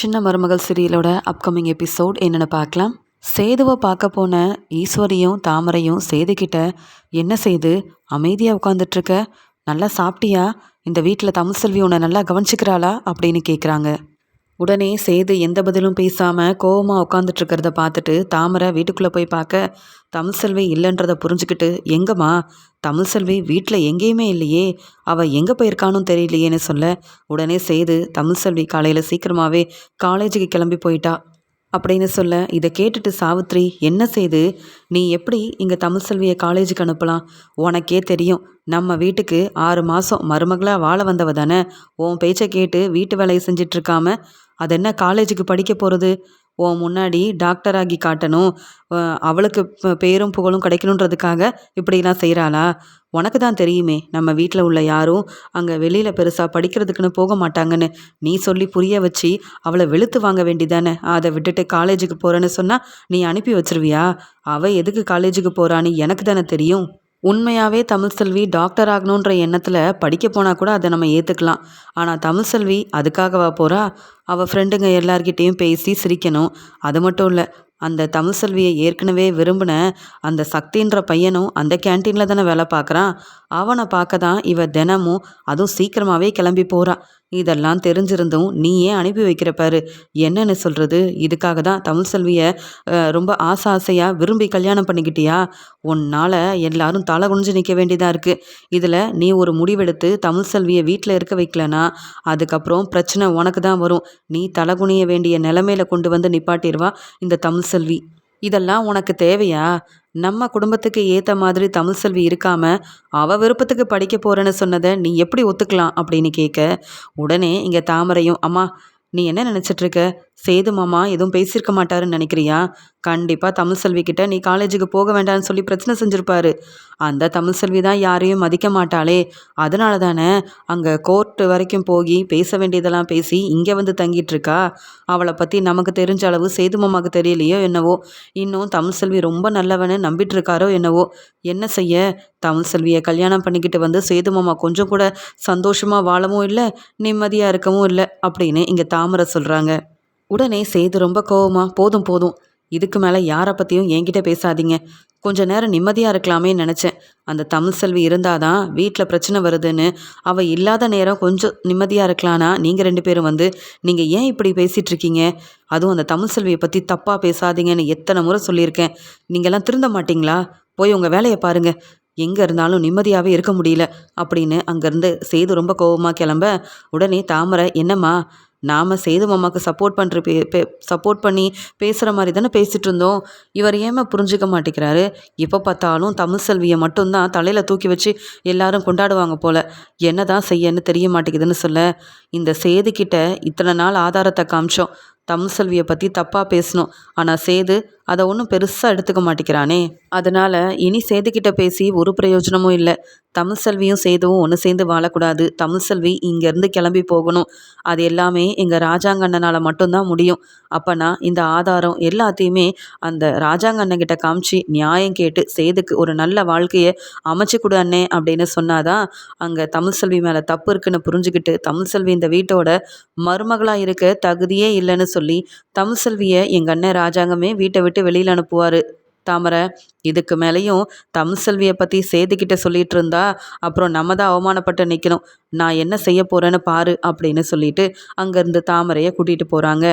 சின்ன மருமகள் சீரியலோட upcoming episode என்னென்னு பார்க்கலாம். சேதுவை பார்க்க போன ஈஸ்வரியும் தாமரையும் சேதுக்கிட்ட என்ன செய்து அமைதியாக உட்காந்துட்ருக்க நல்லா சாப்பிட்டியா? இந்த வீட்டில் தமிழ்செல்வி உன்னை நல்லா கவனிச்சிக்கிறாளா? அப்படின்னு கேட்குறாங்க உடனே சேது எந்த பதிலும் பேசாமல் கோவமாக உட்காந்துட்டு இருக்கிறத பார்த்துட்டு தாமரை வீட்டுக்குள்ளே போய் பார்க்க தமிழ்செல்வி இல்லைன்றதை புரிஞ்சுக்கிட்டு எங்கம்மா தமிழ்செல்வி வீட்டில் எங்கேயுமே இல்லையே அவள் எங்கே போயிருக்கானும் தெரியலையேன்னு சொல்ல உடனே சேது தமிழ்செல்வி காலையில் சீக்கிரமாகவே காலேஜுக்கு கிளம்பி போயிட்டா அப்படின்னு சொல்ல இதை கேட்டுட்டு சாவித்ரி என்ன செய்து நீ எப்படி இங்கே தமிழ்செல்வியை காலேஜுக்கு அனுப்பலாம்? உனக்கே தெரியும் நம்ம வீட்டுக்கு ஆறு மாதம் மருமகளாக வாழ வந்தவ தானே உன் பேச்சை கேட்டு வீட்டு வேலையை செஞ்சிட்ருக்காம அது என்ன காலேஜுக்கு படிக்க போகிறது உன் முன்னாடி டாக்டர் ஆகி காட்டணும். அவளுக்கு பேரும் புகழும் கிடைக்கணுன்றதுக்காக இப்படிலாம் செய்கிறாளா உனக்கு தான் தெரியுமே நம்ம வீட்டில் உள்ள யாரும் அங்கே வெளியில் பெருசாக படிக்கிறதுக்குன்னு போக மாட்டாங்கன்னு. நீ சொல்லி புரிய வச்சு அவளை வெளுத்து வாங்க வேண்டிதானே அதை விட்டுட்டு காலேஜுக்கு போகிறேன்னு சொன்னால் நீ அனுப்பி வச்சிருவியா? அவள் எதுக்கு காலேஜுக்கு போகிறான்னு எனக்கு தானே தெரியும். உண்மையாகவே தமிழ்செல்வி டாக்டர் ஆகணுன்ற எண்ணத்தில் படிக்க போனால் கூட அதை நம்ம ஏற்றுக்கலாம் ஆனால் தமிழ்செல்வி அதுக்காகவா போகிறா அவள் ஃப்ரெண்டுங்க எல்லார்கிட்டேயும் பேசி சிரிக்கணும். அது மட்டும் இல்லை அந்த தமிழ்செல்வியை ஏற்கனவே விரும்பின அந்த சக்தின்ற பையனும் அந்த கேன்டீனில் தானே வேலை பார்க்குறான். அவனை பார்க்க தான் இவ தினமும் அதுவும் சீக்கிரமாகவே கிளம்பி போகிறான் இதெல்லாம் தெரிஞ்சிருந்தும் நீ ஏன் அனுப்பி வைக்கிற பாரு? என்னன்னு சொல்கிறது இதுக்காக தான் தமிழ் செல்வியை ரொம்ப ஆசை ஆசையாக விரும்பி கல்யாணம் பண்ணிக்கிட்டியா? உன்னால் எல்லாரும் தலை குனிஞ்சு நிற்க வேண்டியதாக இருக்குது இதில் நீ ஒரு முடிவெடுத்து தமிழ் செல்வியை வீட்டில் இருக்க வைக்கலனா அதுக்கப்புறம் பிரச்சனை உனக்கு தான் வரும். நீ தலை குனிய வேண்டிய நிலைமையில கொண்டு வந்து நிப்பாட்டிடுவா இந்த தமிழ் செல்வி. இதெல்லாம் உனக்கு தேவையா? நம்ம குடும்பத்துக்கு ஏற்ற மாதிரி தமிழ் செல்வி இருக்காமல் அவ விருப்பத்துக்கு படிக்க போறேன்னு சொன்னதை நீ எப்படி ஒத்துக்கலாம் அப்படின்னு கேட்க உடனே இங்கே தாமரையும் அம்மா நீ என்ன நினச்சிட்ருக்க சேது மாமா எதுவும் பேசியிருக்க மாட்டாருன்னு நினைக்கிறியா? கண்டிப்பாக தமிழ் செல்வி கிட்ட நீ காலேஜுக்கு போக வேண்டாம்னு சொல்லி பிரச்சனை செஞ்சுருப்பாரு. அந்த தமிழ் செல்வி தான் யாரையும் மதிக்க மாட்டாளே. அதனால தானே அங்கே கோர்ட்டு வரைக்கும் போய் பேச வேண்டியதெல்லாம் பேசி இங்கே வந்து தங்கிட்டு இருக்கா அவளை பற்றி நமக்கு தெரிஞ்ச அளவு சேது மாமாவுக்கு தெரியலையோ என்னவோ? இன்னும் தமிழ் செல்வி ரொம்ப நல்லவன்னு நம்பிட்டு இருக்காரோ என்னவோ? என்ன செய்ய? தமிழ் செல்வியை கல்யாணம் பண்ணிக்கிட்டு வந்து சேது மாமா கொஞ்சம் கூட சந்தோஷமாக வாழவும் இல்லை நிம்மதியாக இருக்கவும் இல்லை அப்படின்னு இங்கே தாமரை சொல்கிறாங்க உடனே சேது ரொம்ப கோவமா போதும் போதும். இதுக்கு மேலே யாரை பற்றியும் என்கிட்ட பேசாதீங்க. கொஞ்ச நேரம் நிம்மதியாக இருக்கலாமே நினச்சேன். அந்த தமிழ் செல்வி இருந்தாதான் வீட்டில் பிரச்சனை வருதுன்னு. அவள் இல்லாத நேரம் கொஞ்சம் நிம்மதியாக இருக்கலானா நீங்கள் ரெண்டு பேரும் வந்து நீங்கள் ஏன் இப்படி பேசிகிட்டு இருக்கீங்க அதுவும் அந்த தமிழ் செல்வியை பற்றி தப்பாக பேசாதீங்கன்னு எத்தனை முறை சொல்லியிருக்கேன். நீங்கள்லாம் திருந்த மாட்டிங்களா? போய் உங்கள் வேலையை பாருங்கள் எங்கே இருந்தாலும் நிம்மதியாகவே இருக்க முடியல. அப்படின்னு அங்கேருந்து செய்து ரொம்ப கோபமாக கிளம்ப உடனே தாமரை என்னம்மா நாம் சேது மாமாவுக்கு சப்போர்ட் பண்ணுற பே பே சப்போர்ட் பண்ணி பேசுகிற மாதிரி தானே பேசிகிட்டு இருந்தோம். இவர் ஏமா புரிஞ்சுக்க மாட்டேங்கிறாரு? எப்போ பார்த்தாலும் தமிழ் செல்வியை மட்டும்தான் தலையில் தூக்கி வச்சு எல்லாரும் கொண்டாடுவாங்க போல். என்ன தான் செய்யன்னு தெரிய மாட்டேங்குதுன்னு சொல்ல. இந்த சேதுக்கிட்ட இத்தனை நாள் ஆதாரத்தை காமிச்சோம். தமிழ் செல்வியை பற்றி தப்பாக பேசணும். ஆனால் சேது அதை ஒன்றும் பெருசாக எடுத்துக்க மாட்டேங்கிறானே. அதனால் இனி சேதுக்கிட்ட பேசி ஒரு பிரயோஜனமும் இல்லை. தமிழ் செல்வியும் சேதுவும் ஒன்று சேர்ந்து வாழக்கூடாது. தமிழ் செல்வி இங்கேருந்து கிளம்பி போகணும். அது எல்லாமே எங்கள் ராஜாங்கண்ணனால் மட்டும்தான் முடியும். அப்போனா இந்த ஆதாரம் எல்லாத்தையுமே அந்த ராஜாங்கண்ணங்கிட்ட காமிச்சு நியாயம் கேட்டு சேதுக்கு ஒரு நல்ல வாழ்க்கையை அமைச்சு கொடு அண்ணே அப்படின்னு சொன்னாதான் அங்கே தமிழ் செல்வி மேலே தப்பு இருக்குன்னு புரிஞ்சுக்கிட்டு தமிழ் செல்வி இந்த வீட்டோட மருமகளாக இருக்க தகுதியே இல்லைன்னு சொல்லி தமிழ் செல்வியை எங்கள் அண்ணன் ராஜாங்கமே வீட்டை விட்டு வெளியில் அனுப்புவார். தாமரை இதுக்கு மேலேயும் தமிழ்செல்வியை பற்றி சேதுக்கிட்ட சொல்லிட்டு இருந்தா அப்புறம் நம்ம தான் அவமானப்பட்டு நிற்கணும் நான் என்ன செய்ய போகிறேன்னு பாரு அப்படின்னு சொல்லிட்டு அங்கேருந்து தாமரையை கூட்டிகிட்டு போகிறாங்க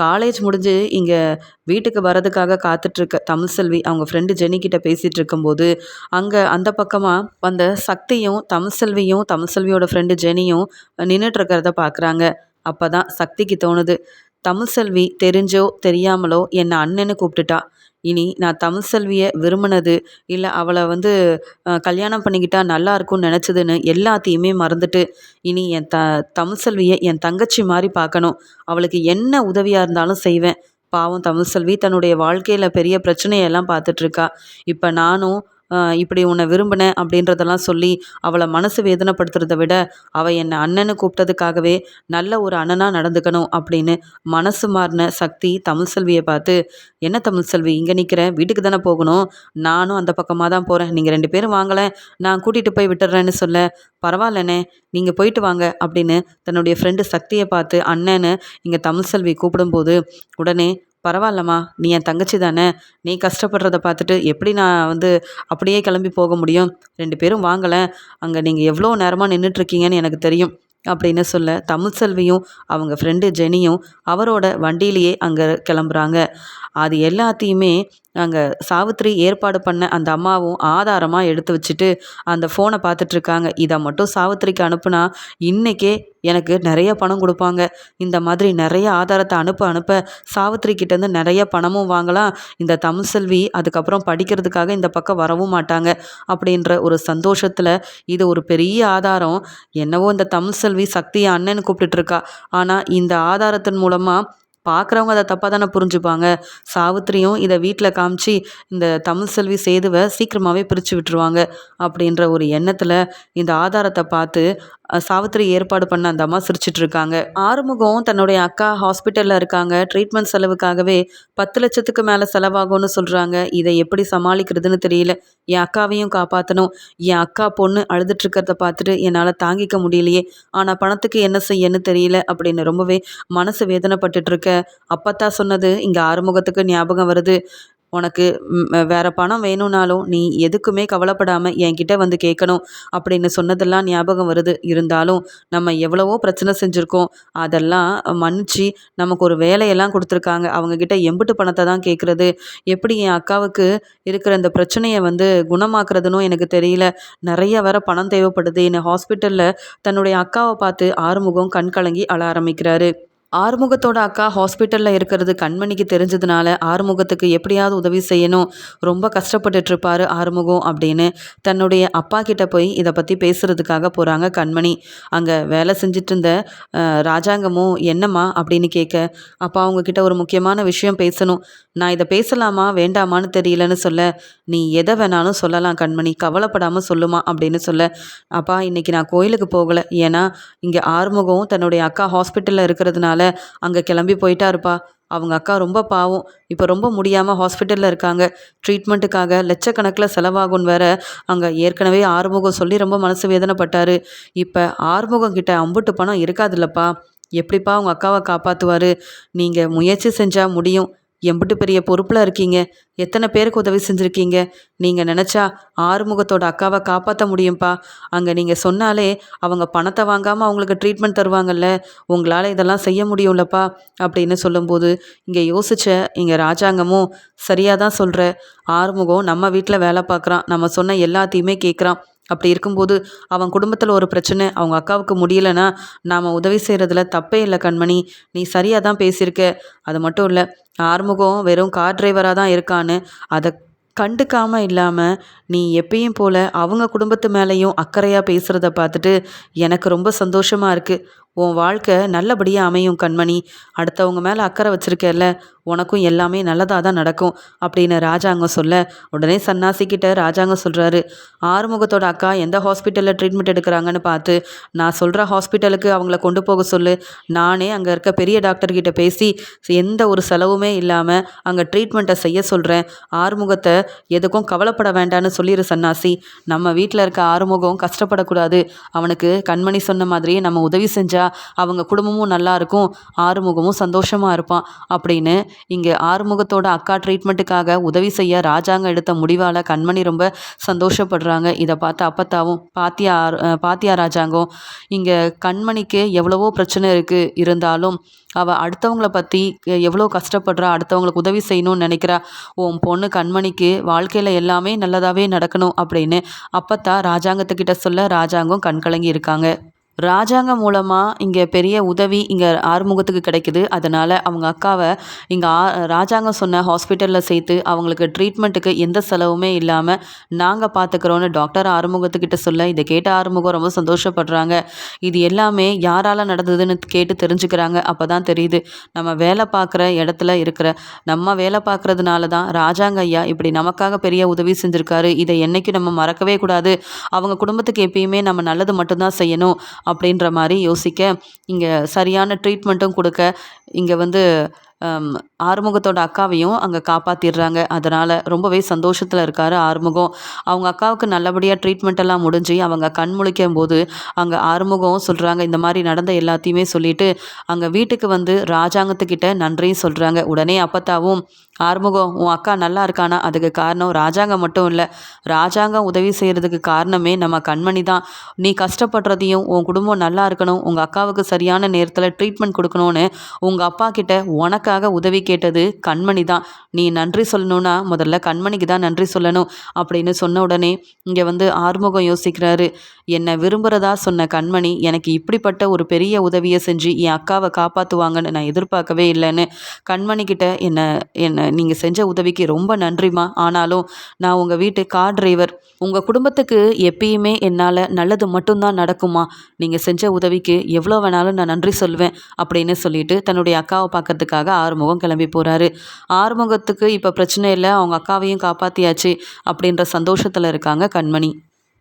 காலேஜ் முடிஞ்சு இங்கே வீட்டுக்கு வரதுக்காக காத்துட்ருக்க தமிழ் செல்வி அவங்க ஃப்ரெண்டு ஜெனிக்கிட்ட பேசிகிட்டு இருக்கும்போது அங்கே அந்த பக்கமாக வந்த சக்தியும் தமிழ் செல்வியும் தமிழ் செல்வியோட ஃப்ரெண்டு ஜெனியும் நின்றுட்டு இருக்கிறத பார்க்குறாங்க அப்போ தான் சக்திக்கு தோணுது தமிழ்செல்வி தெரிஞ்சோ தெரியாமலோ என்னை அண்ணன்னு கூப்பிட்டுட்டா. இனி நான் தமிழ்செல்வியை விரும்பினது இல்லை அவளை வந்து கல்யாணம் பண்ணிக்கிட்டா நல்லா இருக்கும்னு நினச்சதுன்னு எல்லாத்தையுமே மறந்துட்டு இனி என் த தமிழ்செல்வியை என் தங்கச்சி மாதிரி பார்க்கணும். அவளுக்கு என்ன உதவியாக இருந்தாலும் செய்வேன். பாவம் தமிழ்செல்வி தன்னுடைய வாழ்க்கையில் பெரிய பிரச்சனையெல்லாம் பார்த்துட்ருக்கா இப்போ நானும் இப்படி உன்னை விரும்பினேன் அப்படின்றதெல்லாம் சொல்லி அவளை மனசு வேதனைப்படுத்துறத விட அவள் என்னை அண்ணன்னு கூப்பிட்டதுக்காகவே நல்ல ஒரு அண்ணனாக நடந்துக்கணும் அப்படின்னு மனசு மாறின சக்தி தமிழ் செல்வியை பார்த்து என்ன தமிழ் செல்வி இங்கே நிற்கிறேன் வீட்டுக்கு தானே போகணும்? நானும் அந்த பக்கமாக தான் போகிறேன் நீங்கள் ரெண்டு பேரும் வாங்கலை. நான் கூட்டிகிட்டு போய் விட்டுறேன்னு சொல்ல பரவாயில்லண்ணே நீங்கள் போயிட்டு வாங்க அப்படின்னு தன்னுடைய ஃப்ரெண்டு சக்தியை பார்த்து அண்ணன்னு இங்கே தமிழ் செல்வி கூப்பிடும்போது உடனே பரவாயில்லம்மா நீ என் தங்கச்சி தானே நீ கஷ்டப்படுறத பார்த்துட்டு எப்படி நான் வந்து அப்படியே கிளம்பி போக முடியும்? ரெண்டு பேரும் வாங்கலை அங்கே நீங்கள் எவ்வளோ நேரமாக நின்றுட்டுருக்கீங்கன்னு எனக்கு தெரியும் அப்படின்னு சொல்ல தமிழ் செல்வியும் அவங்க ஃப்ரெண்டு ஜெனியும் அவரோட வண்டியிலேயே அங்கே கிளம்புறாங்க. அது எல்லாத்தையுமே அங்கே சாவித்திரி ஏற்பாடு பண்ண அந்த அம்மாவும் ஆதாரமாக எடுத்து வச்சுட்டு அந்த ஃபோனை பார்த்துட்ருக்காங்க. இதை மட்டும் சாவித்திரிக்கு அனுப்புனா இன்றைக்கே எனக்கு நிறைய பணம் கொடுப்பாங்க. இந்த மாதிரி நிறைய ஆதாரத்தை அனுப்ப அனுப்ப சாவித்திரி கிட்டேருந்து நிறைய பணமும் வாங்கலாம். இந்த தமிழ் செல்வி அதுக்கப்புறம் படிக்கிறதுக்காக இந்த பக்கம் வரவும் மாட்டாங்க அப்படின்ற ஒரு சந்தோஷத்தில் இது ஒரு பெரிய ஆதாரம். என்னவோ இந்த தமிழ் செல்வி சக்தியை அண்ணன் கூப்பிட்டுட்ருக்கா. ஆனால் இந்த ஆதாரத்தின் மூலமாக பார்க்குறவங்க அதை தப்பாக தானே புரிஞ்சுப்பாங்க. சாவித்திரியும் இதை வீட்டில் காமிச்சு இந்த தமிழ் செல்வி சேதுவை சீக்கிரமாகவே பிரித்து விட்டுருவாங்க அப்படின்ற ஒரு எண்ணத்தில் இந்த ஆதாரத்தை பார்த்து சாவித்திரி ஏற்பாடு பண்ண அந்த அம்மா சிரிச்சிட்ருக்காங்க. ஆறுமுகம் தன்னுடைய அக்கா ஹாஸ்பிட்டலில் இருக்காங்க. ட்ரீட்மெண்ட் செலவுக்காகவே பத்து லட்சத்துக்கு மேலே செலவாகும்னு சொல்கிறாங்க இதை எப்படி சமாளிக்கிறதுன்னு தெரியல. என் அக்காவையும் காப்பாற்றணும் என் அக்கா பொண்ணு அழுதுட்டுருக்கிறத பார்த்துட்டு என்னால் தாங்கிக்க முடியலையே. ஆனால் பணத்துக்கு என்ன செய்யன்னு தெரியல அப்படின்னு ரொம்பவே மனசு வேதனைப்பட்டுட்ருக்க. அப்பத்தா சொன்னது இங்கே ஆறுமுகத்துக்கு ஞாபகம் வருது. உனக்கு வேறு பணம் வேணும்னாலும் நீ எதுக்குமே கவலைப்படாமல் என்கிட்ட வந்து கேட்கணும் அப்படின்னு சொன்னதெல்லாம் ஞாபகம் வருது. இருந்தாலும் நம்ம எவ்வளவோ பிரச்சனை செஞ்சுருக்கோம். அதெல்லாம் மன்னிச்சு நமக்கு ஒரு வேலையெல்லாம் கொடுத்துருக்காங்க. அவங்கக்கிட்ட எம்பிட்டு பணத்தை தான் கேட்குறது. எப்படி என் அக்காவுக்கு இருக்கிற இந்த பிரச்சனையை வந்து குணமாக்குறதுன்னு எனக்கு தெரியல. நிறைய வேற பணம் தேவைப்படுது. என்னை ஹாஸ்பிட்டலில் தன்னுடைய அக்காவை பார்த்து ஆறுமுகம் கண் கலங்கி அழ ஆரம்பிக்கிறாரு. ஆறுமுகத்தோட அக்கா ஹாஸ்பிட்டலில் இருக்கிறது கண்மணிக்கு தெரிஞ்சதுனால ஆறுமுகத்துக்கு எப்படியாவது உதவி செய்யணும். ரொம்ப கஷ்டப்பட்டுட்ருப்பார் ஆறுமுகம் அப்படின்னு. தன்னுடைய அப்பா கிட்ட போய் இதை பற்றி பேசுகிறதுக்காக போகிறாங்க கண்மணி. அங்கே வேலை செஞ்சுட்டு இருந்த ராஜாங்கமும் என்னம்மா அப்படின்னு கேட்க அப்பா அவங்கக்கிட்ட ஒரு முக்கியமான விஷயம் பேசணும். நான் இதை பேசலாமா வேண்டாமான்னு தெரியலன்னு சொல்ல நீ எதை வேணாலும் சொல்லலாம் கண்மணி கவலைப்படாமல் சொல்லுமா அப்படின்னு சொல்ல அப்பா இன்றைக்கி நான் கோயிலுக்கு போகலை. ஏன்னா இங்கே ஆறுமுகம் தன்னுடைய அக்கா ஹாஸ்பிட்டலில் இருக்கிறதுனால அங்கே கிளம்பி போயிட்டாருப்பா. அவங்க அக்கா ரொம்ப பாவம். இப்போ ரொம்ப முடியாமல் ஹாஸ்பிட்டலில் இருக்காங்க. ட்ரீட்மெண்ட்டுக்காக லட்சக்கணக்கில் செலவாகும்னு வேற அங்கே ஏற்கனவே ஆறுமுகம் சொல்லி ரொம்ப மனசு வேதனைப்பட்டார். இப்போ ஆறுமுகம் கிட்ட அம்புட்டு பணம் இருக்காதுல்லப்பா. எப்படிப்பா அவங்க அக்காவை காப்பாற்றுவார் நீங்கள் முயற்சி செஞ்சால் முடியும். எம்பிட்டு பெரிய பொறுப்பில் இருக்கீங்க. எத்தனை பேருக்கு உதவி செஞ்சுருக்கீங்க? நீங்கள் நினச்சா ஆறுமுகத்தோட அக்காவை காப்பாற்ற முடியும்ப்பா அங்கே நீங்கள் சொன்னாலே அவங்க பணத்தை வாங்காமல் அவங்களுக்கு ட்ரீட்மெண்ட் தருவாங்கல்ல. உங்களால் இதெல்லாம் செய்ய முடியும்லப்பா அப்படின்னு சொல்லும்போது இங்கே யோசிச்ச இங்கே ராஜாங்கமும் சரியாக தான் சொல்கிற ஆறுமுகம் நம்ம வீட்டில் வேலை பார்க்குறான். நம்ம சொன்ன எல்லாத்தையுமே கேட்குறான் அப்படி இருக்கும்போது அவன் குடும்பத்தில் ஒரு பிரச்சனை அவங்க அக்காவுக்கு முடியலைன்னா நாம் உதவி செய்கிறதுல தப்பே இல்லை கண்மணி. நீ சரியாக தான் பேசியிருக்க. அது மட்டும் இல்லை ஆறுமுகம் வெறும் கார் டிரைவராக தான் இருக்கான்னு அதை கண்டுக்காமல் இல்லாமல் நீ எப்பயும் போல் அவங்க குடும்பத்து மேலேயும் அக்கறையாக பேசுகிறத பார்த்துட்டு எனக்கு ரொம்ப சந்தோஷமாக இருக்குது உன் வாழ்க்கை நல்லபடியாக அமையும் கண்மணி. அடுத்தவங்க மேலே அக்கறை வச்சுருக்கல உனக்கும் எல்லாமே நல்லதாக தான் நடக்கும் அப்படின்னு ராஜாங்க சொல்ல உடனே சன்னாசிக்கிட்ட ராஜாங்க சொல்கிறாரு ஆறுமுகத்தோட அக்கா எந்த ஹாஸ்பிட்டலில் ட்ரீட்மெண்ட் எடுக்கிறாங்கன்னு பார்த்து நான் சொல்கிற ஹாஸ்பிட்டலுக்கு அவங்கள கொண்டு போக சொல்லு. நானே அங்கே இருக்க பெரிய டாக்டர்கிட்ட பேசி எந்த ஒரு செலவுமே இல்லாமல் அங்கே ட்ரீட்மெண்ட்டை செய்ய சொல்கிறேன் ஆறுமுகத்தை எதுக்கும் கவலைப்பட வேண்டான்னு சொல்லிடு சன்னாசி நம்ம வீட்டில் இருக்க ஆறுமுகம் கஷ்டப்படக்கூடாது. அவனுக்கு கண்மணி சொன்ன மாதிரியே நம்ம உதவி செஞ்சால் அவங்க குடும்பமும் நல்லா இருக்கும் ஆறுமுகமும் சந்தோஷமாக இருப்பான் அப்படின்னு இங்கே ஆறுமுகத்தோட அக்கா ட்ரீட்மெண்ட்டுக்காக உதவி செய்ய ராஜாங்க எடுத்த முடிவால் கண்மணி ரொம்ப சந்தோஷப்படுறாங்க. இதை பார்த்து அப்பத்தாவும் பாத்தியா பாத்தியா ராஜாங்கம் இங்கே கண்மணிக்கு எவ்வளவோ பிரச்சனை இருக்குது இருந்தாலும் அவள் அடுத்தவங்கள பற்றி எவ்வளோ கஷ்டப்படுறா அடுத்தவங்களுக்கு உதவி செய்யணும்னு நினைக்கிறா உன் பொண்ணு கண்மணிக்கு வாழ்க்கையில் எல்லாமே நல்லதாகவே நடக்கணும் அப்படின்னு அப்பத்தா ராஜாங்கத்துக்கிட்ட சொல்ல ராஜாங்கம் கண்கலங்கி இருக்காங்க. ராஜாங்கம் மூலமாக இங்கே பெரிய உதவி இங்கே ஆறுமுகத்துக்கு கிடைக்குது. அதனால் அவங்க அக்காவை இங்கே ஆ ராஜாங்கம் சொன்ன ஹாஸ்பிட்டலில் சேர்த்து அவங்களுக்கு ட்ரீட்மெண்ட்டுக்கு எந்த செலவுமே இல்லாமல் நாங்கள் பார்த்துக்குறோன்னு டாக்டர் ஆறுமுகத்துக்கிட்ட சொல்ல இதை கேட்ட ஆறுமுகம் ரொம்ப சந்தோஷப்படுறாங்க. இது எல்லாமே யாரால் நடந்ததுன்னு கேட்டு தெரிஞ்சுக்கிறாங்க. அப்போ தான் தெரியுது நம்ம வேலை பார்க்குற இடத்துல இருக்கிற நம்ம வேலை பார்க்குறதுனால தான் ராஜாங்க ஐயா இப்படி நமக்காக பெரிய உதவி செஞ்சுருக்காரு. இதை என்றைக்கும் நம்ம மறக்கவே கூடாது. அவங்க குடும்பத்துக்கு எப்பயுமே நம்ம நல்லது மட்டும்தான் செய்யணும். அப்படின்ற மாதிரி யோசிக்க இங்கே சரியான ட்ரீட்மெண்ட்டும் கொடுக்க இங்கே வந்து ஆறுமுகத்தோட அக்காவையும் அங்கே காப்பாற்றிடுறாங்க அதனால் ரொம்பவே சந்தோஷத்தில் இருக்கார் ஆறுமுகம். அவங்க அக்காவுக்கு நல்லபடியாக ட்ரீட்மெண்ட் எல்லாம் முடிஞ்சு அவங்க கண் முழிக்கும் போது அங்கே ஆறுமுகம் சொல்கிறாங்க இந்த மாதிரி நடந்த எல்லாத்தையுமே சொல்லிவிட்டு அங்கே வீட்டுக்கு வந்து ராஜாங்கத்துக்கிட்ட நன்றியும் சொல்கிறாங்க உடனே அப்பத்தாவும் ஆறுமுகம் உன் அக்கா நல்லா இருக்கானா? அதுக்கு காரணம் ராஜாங்கம் மட்டும் இல்லை. ராஜாங்கம் உதவி செய்கிறதுக்கு காரணமே நம்ம கண்மணி தான். நீ கஷ்டப்படுறதையும் உன் குடும்பம் நல்லா இருக்கணும். உங்கள் அக்காவுக்கு சரியான நேரத்தில் ட்ரீட்மெண்ட் கொடுக்கணும்னு உங்கள் அப்பா கிட்ட உனக்காக உதவி கேட்டது கண்மணி தான். நீ நன்றி சொல்லணும்னா முதல்ல கண்மணிக்கு தான் நன்றி சொல்லணும் அப்படின்னு சொன்ன உடனே இங்கே வந்து ஆறுமுகம் யோசிக்கிறாரு. என்னை விரும்புகிறதா சொன்ன கண்மணி எனக்கு இப்படிப்பட்ட ஒரு பெரிய உதவியை செஞ்சு என் அக்காவை காப்பாற்றுவாங்கன்னு நான் எதிர்பார்க்கவே இல்லைன்னு. கண்மணிக்கிட்ட என்னை என்னை நீங்கள் செஞ்ச உதவிக்கு ரொம்ப நன்றிம்மா. ஆனாலும் நான் உங்கள் வீட்டு கார் டிரைவர். உங்கள் குடும்பத்துக்கு எப்பயுமே என்னால் நல்லது மட்டும்தான் நடக்குமா நீங்கள் செஞ்ச உதவிக்கு எவ்வளோ வேணாலும் நான் நன்றி சொல்வேன் அப்படின்னு சொல்லிட்டு தன்னுடைய அக்காவை பார்க்கறதுக்காக ஆறுமுகம் கிளம்பி போகிறாரு ஆறுமுகத்துக்கு இப்போ பிரச்சனை இல்லை அவங்க அக்காவையும் காப்பாற்றியாச்சு அப்படின்ற சந்தோஷத்தில் இருக்காங்க கண்மணி.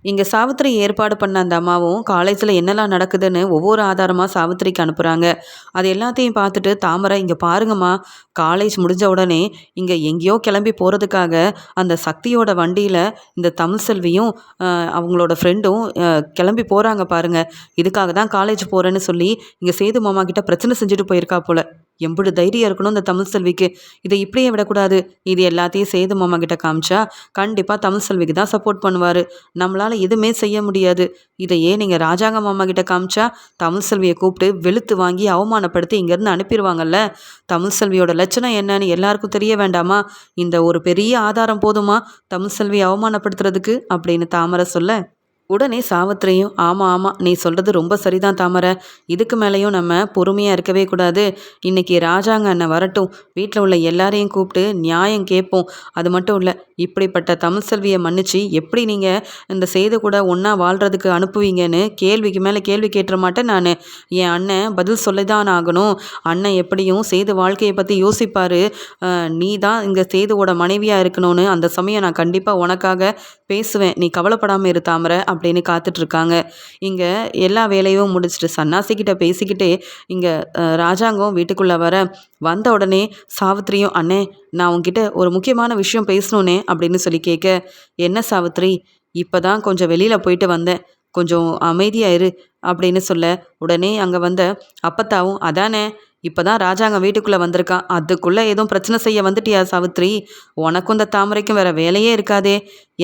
இங்கே சாவித்திரி ஏற்பாடு பண்ண அந்த அம்மாவும் காலேஜில் என்னெல்லாம் நடக்குதுன்னு ஒவ்வொரு ஆதாரமாக சாவித்திரிக்கு அனுப்புகிறாங்க அது எல்லாத்தையும் பார்த்துட்டு தாமரை இங்கே பாருங்கம்மா. காலேஜ் முடிஞ்ச உடனே இங்கே எங்கேயோ கிளம்பி போகிறதுக்காக அந்த சக்தியோட வண்டியில் இந்த தமிழ் செல்வியும் அவங்களோட ஃப்ரெண்டும் கிளம்பி போகிறாங்க பாருங்கள் இதுக்காக தான் காலேஜ் போகிறேன்னு சொல்லி இங்கே சேது மாமா கிட்ட பிரச்சனை செஞ்சுட்டு போயிருக்கா போல். எம்புடு தைரியம் இருக்கணும் இந்த தமிழ் செல்விக்கு. இதை இப்படியே விடக்கூடாது. இது எல்லாத்தையும் சேது மாமா கிட்ட காமிச்சா கண்டிப்பாக தமிழ் செல்விக்கு தான் சப்போர்ட் பண்ணுவார். நம்மளால் எதுவுமே செய்ய முடியாது. இதையே நீங்கள் ராஜாங்க மாமா கிட்ட காமிச்சா தமிழ் செல்வியை கூப்பிட்டு வெளுத்து வாங்கி அவமானப்படுத்தி இங்கேருந்து அனுப்பிடுவாங்கல்ல. தமிழ் செல்வியோட லட்சணம் என்னன்னு எல்லாருக்கும் தெரிய வேண்டாமா? இந்த ஒரு பெரிய ஆதாரம் போதுமா? தமிழ் செல்வியை அவமானப்படுத்துறதுக்கு அப்படின்னு தாமரை சொல்ல உடனே சாவித்திரியும் ஆமாம் ஆமாம் நீ சொல்கிறது ரொம்ப சரிதான் தாமரை. இதுக்கு மேலேயும் நம்ம பொறுமையாக இருக்கவே கூடாது. இன்றைக்கி ராஜாங்க அண்ணன் வரட்டும். வீட்டில் உள்ள எல்லாரையும் கூப்பிட்டு நியாயம் கேட்போம். அது மட்டும் இல்லை இப்படிப்பட்ட தமிழ் செல்வியை மன்னிச்சு எப்படி நீங்கள் இந்த செய்து கூட ஒன்றா வாழ்கிறதுக்கு அனுப்புவீங்கன்னு கேள்விக்கு மேலே கேள்வி கேட்டுற மாட்டேன் நான். என் அண்ணன் பதில் சொல்லி தான் ஆகணும். அண்ணன் எப்படியும் செய்து வாழ்க்கையை பற்றி யோசிப்பார். நீ தான் இங்கே சேதுவோட மனைவியாக இருக்கணும்னு அந்த சமயம் நான் கண்டிப்பாக உனக்காக பேசுவேன் நீ கவலைப்படாமல் இரு தாமரை அப்படின்னு காத்துட்ருக்காங்க. இங்கே எல்லா வேலையும் முடிச்சுட்டு சன்னாசிக்கிட்ட பேசிக்கிட்டே இங்கே ராஜாங்கம் வீட்டுக்குள்ளே வர வந்த உடனே சாவித்திரியும் அண்ணே நான் உங்ககிட்ட ஒரு முக்கியமான விஷயம் பேசணுன்னே அப்படின்னு சொல்லி கேட்க என்ன சாவித்ரி இப்போ தான் கொஞ்சம் வெளியில் போயிட்டு வந்தேன். கொஞ்சம் அமைதியாயிரு அப்படின்னு சொல்ல உடனே அங்கே வந்த அப்பத்தாவும் அதானே இப்போ தான் ராஜாங்க வீட்டுக்குள்ளே வந்திருக்கான் அதுக்குள்ளே எதுவும் பிரச்சனை செய்ய வந்துட்டியா சாவித்ரி? உனக்கும் இந்த தாமரைக்கும் வேற வேலையே இருக்காதே.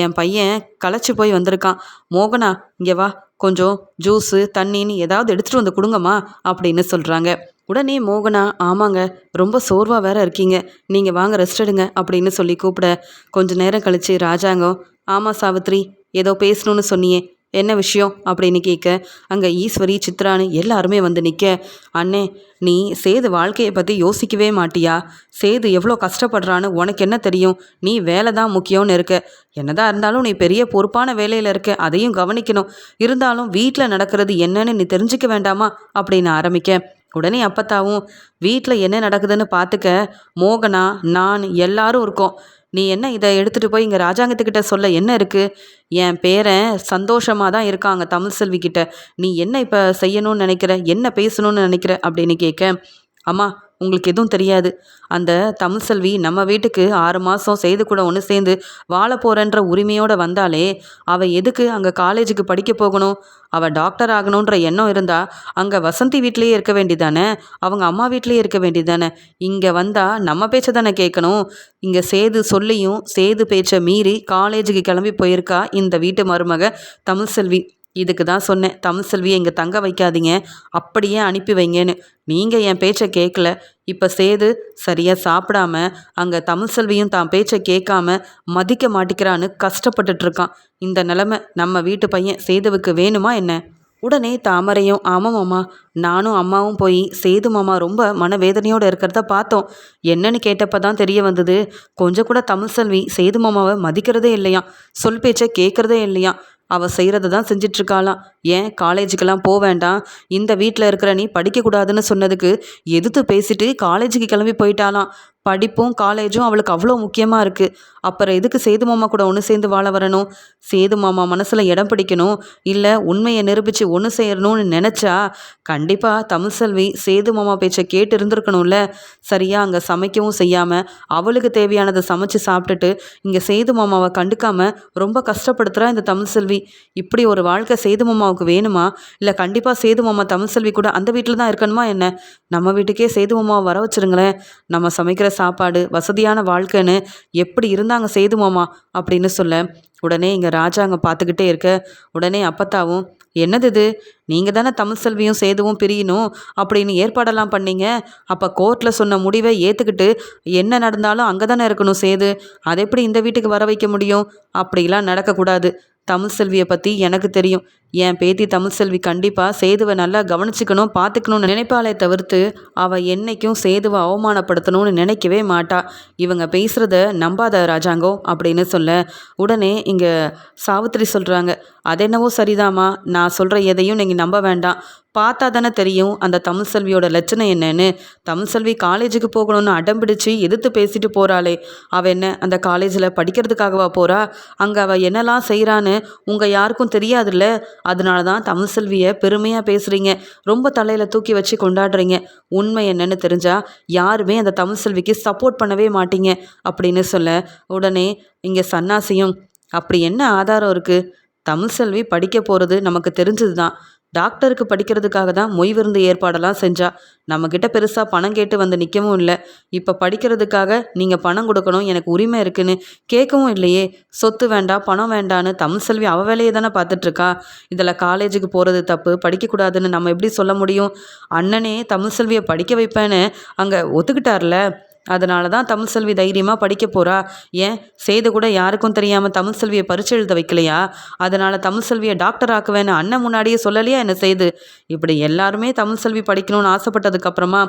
என் பையன் களைச்சி போய் வந்திருக்கான். மோகனா இங்கே வா. கொஞ்சம் ஜூஸு தண்ணின்னு ஏதாவது எடுத்துகிட்டு வந்து கொடுங்கம்மா அப்படின்னு சொல்கிறாங்க உடனே மோகனா ஆமாங்க ரொம்ப சோர்வாக வேற இருக்கீங்க. நீங்கள் வாங்க ரெஸ்ட் எடுங்க அப்படின்னு சொல்லி கூப்பிட கொஞ்ச நேரம் கழித்து ராஜாங்கம் ஆமாம் சாவித்ரி ஏதோ பேசணும்னு சொன்னியே. என்ன விஷயம் அப்படின்னு கேட்க அங்கே ஈஸ்வரி சித்ரான்னு எல்லாருமே வந்து நிற்க அண்ணே நீ சேது வாழ்க்கையை பற்றி யோசிக்கவே மாட்டியா? சேது எவ்வளோ கஷ்டப்படுறான்னு உனக்கு என்ன தெரியும்? நீ வேலை தான் முக்கியம்னு இருக்க. என்னதான் இருந்தாலும் நீ பெரிய பொறுப்பான வேலையில் இருக்க. அதையும் கவனிக்கணும். இருந்தாலும் வீட்டில் நடக்கிறது என்னன்னு நீ தெரிஞ்சுக்க வேண்டாமா? அப்படின்னு ஆரம்பிக்க. உடனே அப்பத்தாவும் வீட்டில் என்ன நடக்குதுன்னு பார்த்துக்க மோகனா நான் எல்லாரும் இருக்கோம். நீ என்ன இதை எடுத்துகிட்டு போய் இங்கே ராஜாங்கத்துக்கிட்ட சொல்ல? என்ன இருக்குது என் பேரன் சந்தோஷமாக தான் இருக்காங்க தமிழ் செல்விக்கிட்ட நீ என்ன இப்போ செய்யணும்னு நினைக்கிற? என்ன பேசணும்னு நினைக்கிற? அப்படின்னு கேட்க அம்மா உங்களுக்கு எதுவும் தெரியாது. அந்த தமிழ் செல்வி நம்ம வீட்டுக்கு ஆறு மாதம் செய்து கூட ஒன்று சேர்ந்து வாழ போகிறன்ற உரிமையோடு வந்தாலே அவள் எதுக்கு அங்கே காலேஜுக்கு படிக்க போகணும்? அவள் டாக்டர் ஆகணுன்ற எண்ணம் இருந்தால் அங்கே வசந்தி வீட்லேயே இருக்க வேண்டியதானே அவங்க அம்மா வீட்லேயே இருக்க வேண்டியதானே இங்கே வந்தால் நம்ம பேச்சை தானே கேட்கணும்? இங்கே சேது சொல்லியும் சேது பேச்சை மீறி காலேஜுக்கு கிளம்பி போயிருக்கா இந்த வீட்டு மருமக தமிழ் செல்வி. இதுக்கு தான் சொன்னேன் தமிழ் செல்வியை இங்கே தங்க வைக்காதீங்க அப்படியே அனுப்பி வைங்கன்னு. நீங்கள் என் பேச்சை கேட்கல இப்போ சேது சரியாக சாப்பிடாம அங்கே தமிழ் செல்வியும் தான் பேச்சை கேட்காம மதிக்க மாட்டிக்கிறான்னு கஷ்டப்பட்டுட்ருக்கான் இந்த நிலமை நம்ம வீட்டு பையன் சேதுவுக்கு வேணுமா என்ன? உடனே தாமரையும் ஆமாம் மாமா நானும் அம்மாவும் போய் சேது மாமா ரொம்ப மனவேதனையோடு இருக்கிறத பார்த்தோம். என்னன்னு கேட்டப்ப தான் தெரிய வந்தது கொஞ்சம் கூட தமிழ் செல்வி சேது மாமாவை மதிக்கிறதே இல்லையா சொல் பேச்சை கேட்குறதே இல்லையா அவள் செய்கிறத தான் செஞ்சிட்ருக்காளாம். ஏன்? காலேஜுக்கெல்லாம் போக வேண்டாம். இந்த வீட்டில் இருக்கிற நீ படிக்கக்கூடாதுன்னு சொன்னதுக்கு எதிர்த்து பேசிட்டு காலேஜுக்கு கிளம்பி போயிட்டாலாம் படிப்பும் காலேஜும் அவளுக்கு அவ்வளோ முக்கியமாக இருக்குது அப்புறம் எதுக்கு சேது மாமா கூட ஒன்று சேர்ந்து வாழ வரணும்? சேது மாமா மனசில் இடம் பிடிக்கணும்? இல்லை உண்மையை நிரூபித்து ஒன்று செய்யணும்னு நினச்சா? கண்டிப்பாக தமிழ் செல்வி சேது மாமா பேச்சை கேட்டு இருந்திருக்கணும்ல. சரியாக அங்கே சமைக்கவும் செய்யாமல் அவளுக்கு தேவையானதை சமைச்சு சாப்பிட்டுட்டு இங்கே சேது மாமாவை கண்டுக்காமல் ரொம்ப கஷ்டப்படுத்துகிறா இந்த தமிழ் செல்வி. இப்படி ஒரு வாழ்க்கை சேது மாமாவுக்கு வேணுமா? இல்லை கண்டிப்பாக சேது மாமா தமிழ் செல்வி கூட அந்த வீட்டில் தான் இருக்கணுமா என்ன? நம்ம வீட்டுக்கே சேது மாமாவை வர வச்சுருங்களேன். நம்ம சமைக்கிற சாப்பாடு வசதியான வாழ்க்கைன்னு எப்படி இருந்தாங்க செய்துமாமா? அப்படின்னு சொல்ல உடனே இங்கே ராஜா அங்கே பார்த்துக்கிட்டே இருக்க. உடனே அப்பத்தாவும் என்னது இது? நீங்கள் தானே தமிழ் செல்வியும் சேதுவும் பிரியணும்? அப்படின்னு ஏற்பாடெல்லாம் பண்ணீங்க. அப்போ கோர்ட்டில் சொன்ன முடிவை ஏற்றுக்கிட்டு என்ன நடந்தாலும் அங்கே தானே இருக்கணும் சேது. அதை எப்படி இந்த வீட்டுக்கு வர வைக்க முடியும்? அப்படிலாம் நடக்கக்கூடாது. தமிழ் செல்வியை பற்றி எனக்கு தெரியும். என் பேத்தி தமிழ் செல்வி கண்டிப்பாக சேதுவை நல்லா கவனிச்சுக்கணும் பார்த்துக்கணும்னு நினைப்பாளே தவிர்த்து அவள் என்றைக்கும் சேதுவை அவமானப்படுத்தணும்னு நினைக்கவே மாட்டா. இவங்க பேசுகிறத நம்பாத ராஜாங்கோ அப்படின்னு சொல்ல உடனே இங்கே சாவித்திரி சொல்கிறாங்க அது என்னவோ சரிதாம்மா. நான் சொல்கிற எதையும் நீங்கள் நம்ப வேண்டாம். பார்த்தா தானே தெரியும் அந்த தமிழ் செல்வியோட லட்சணம் என்னன்னு. தமிழ் செல்வி காலேஜுக்கு போகணும்னு அடம்பிடிச்சு எதிர்த்து பேசிட்டு போகிறாளே அவள் என்ன அந்த காலேஜில் படிக்கிறதுக்காகவா போகிறா அங்கே அவள் என்னெல்லாம் செய்கிறான்னு உங்கள் யாருக்கும் தெரியாதுல்ல? அதனால தான் தமிழ் செல்வியை பெருமையாக பேசுகிறீங்க ரொம்ப தலையில் தூக்கி வச்சு கொண்டாடுறீங்க. உண்மை என்னன்னு தெரிஞ்சால் யாருமே அந்த தமிழ் செல்விக்கு சப்போர்ட் பண்ணவே மாட்டீங்க. அப்படின்னு சொல்ல உடனே இங்கே சன்னாசியும் அப்படி என்ன ஆதாரம் இருக்குது தமிழ் செல்வி படிக்க போகிறது நமக்கு தெரிஞ்சது தான் டாக்டருக்கு படிக்கிறதுக்காக தான் மொய் விருந்து ஏற்பாடெல்லாம் செஞ்சா. நம்மக்கிட்ட பெருசாக பணம் கேட்டு வந்து நிற்கவும் இல்லை. இப்போ படிக்கிறதுக்காக நீங்கள் பணம் கொடுக்கணும் எனக்கு உரிமை இருக்குன்னு கேட்கவும் இல்லையே. சொத்து வேண்டாம் பணம் வேண்டான்னு தமிழ் செல்வி அவ வேலையை தானே பார்த்துட்ருக்கா. இதில் காலேஜுக்கு போகிறது தப்பு படிக்கக்கூடாதுன்னு நம்ம எப்படி சொல்ல முடியும்? அண்ணனே தமிழ் செல்வியை படிக்க வைப்பேன்னு அங்கே ஒத்துக்கிட்டார்ல. அதனால தான் தமிழ் செல்வி தைரியமாக படிக்க போகிறா ஏன்? செய்து கூட யாருக்கும் தெரியாமல் தமிழ் செல்வியை பரிச்சு எழுத வைக்கலையா? அதனால் தமிழ் செல்வியை டாக்டர் ஆக்குவேன்னு அண்ணன் முன்னாடியே சொல்லலையா என்ன செய்து? இப்படி எல்லாருமே தமிழ் செல்வி படிக்கணும்னு ஆசைப்பட்டதுக்கப்புறமா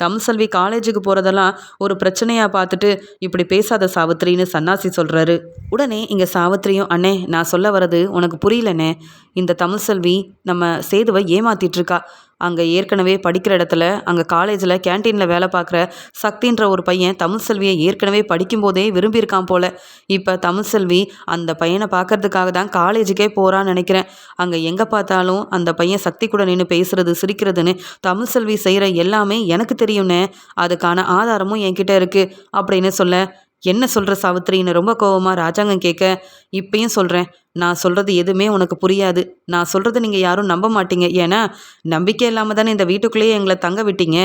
தமிழ் செல்வி காலேஜுக்கு போகிறதெல்லாம் ஒரு பிரச்சனையாக பார்த்துட்டு இப்படி பேசாத சாவித்திரின்னு சன்னாசி சொல்கிறாரு உடனே இங்கே சாவித்திரியும் அண்ணே நான் சொல்ல வர்றது உனக்கு புரியலண்ணே. இந்த தமிழ் செல்வி நம்ம சேதுவை ஏமாத்திட்டுருக்கா அங்கே ஏற்கனவே படிக்கிற இடத்துல அங்கே காலேஜில் கேன்டீனில் வேலை பார்க்குற சக்தின்ற ஒரு பையன் தமிழ் செல்வியை ஏற்கனவே படிக்கும்போதே விரும்பியிருக்கான் போல். இப்போ தமிழ் செல்வி அந்த பையனை பார்க்கறதுக்காக தான் காலேஜுக்கே போகிறான்னு நினைக்கிறேன். அங்கே எங்கே பார்த்தாலும் அந்த பையன் சக்தி கூட நின்று பேசுறது சிரிக்கிறதுன்னு தமிழ் செல்வி செய்கிற எல்லாமே எனக்கு தெரியும்னே. அதுக்கான ஆதாரமும் என்கிட்ட இருக்குது அப்படின்னு சொல்ல என்ன சொல்கிற சாவித்திரின்னு ரொம்ப கோவமாக ராஜாங்கம் கேட்க இப்பயும் சொல்கிறேன் நான் சொல்கிறது எதுவுமே உனக்கு புரியாது. நான் சொல்கிறத நீங்கள் யாரும் நம்ப மாட்டீங்க. ஏன்னா நம்பிக்கை இல்லாமல் தானே இந்த வீட்டுக்குள்ளேயே எங்களை தங்க விட்டீங்க.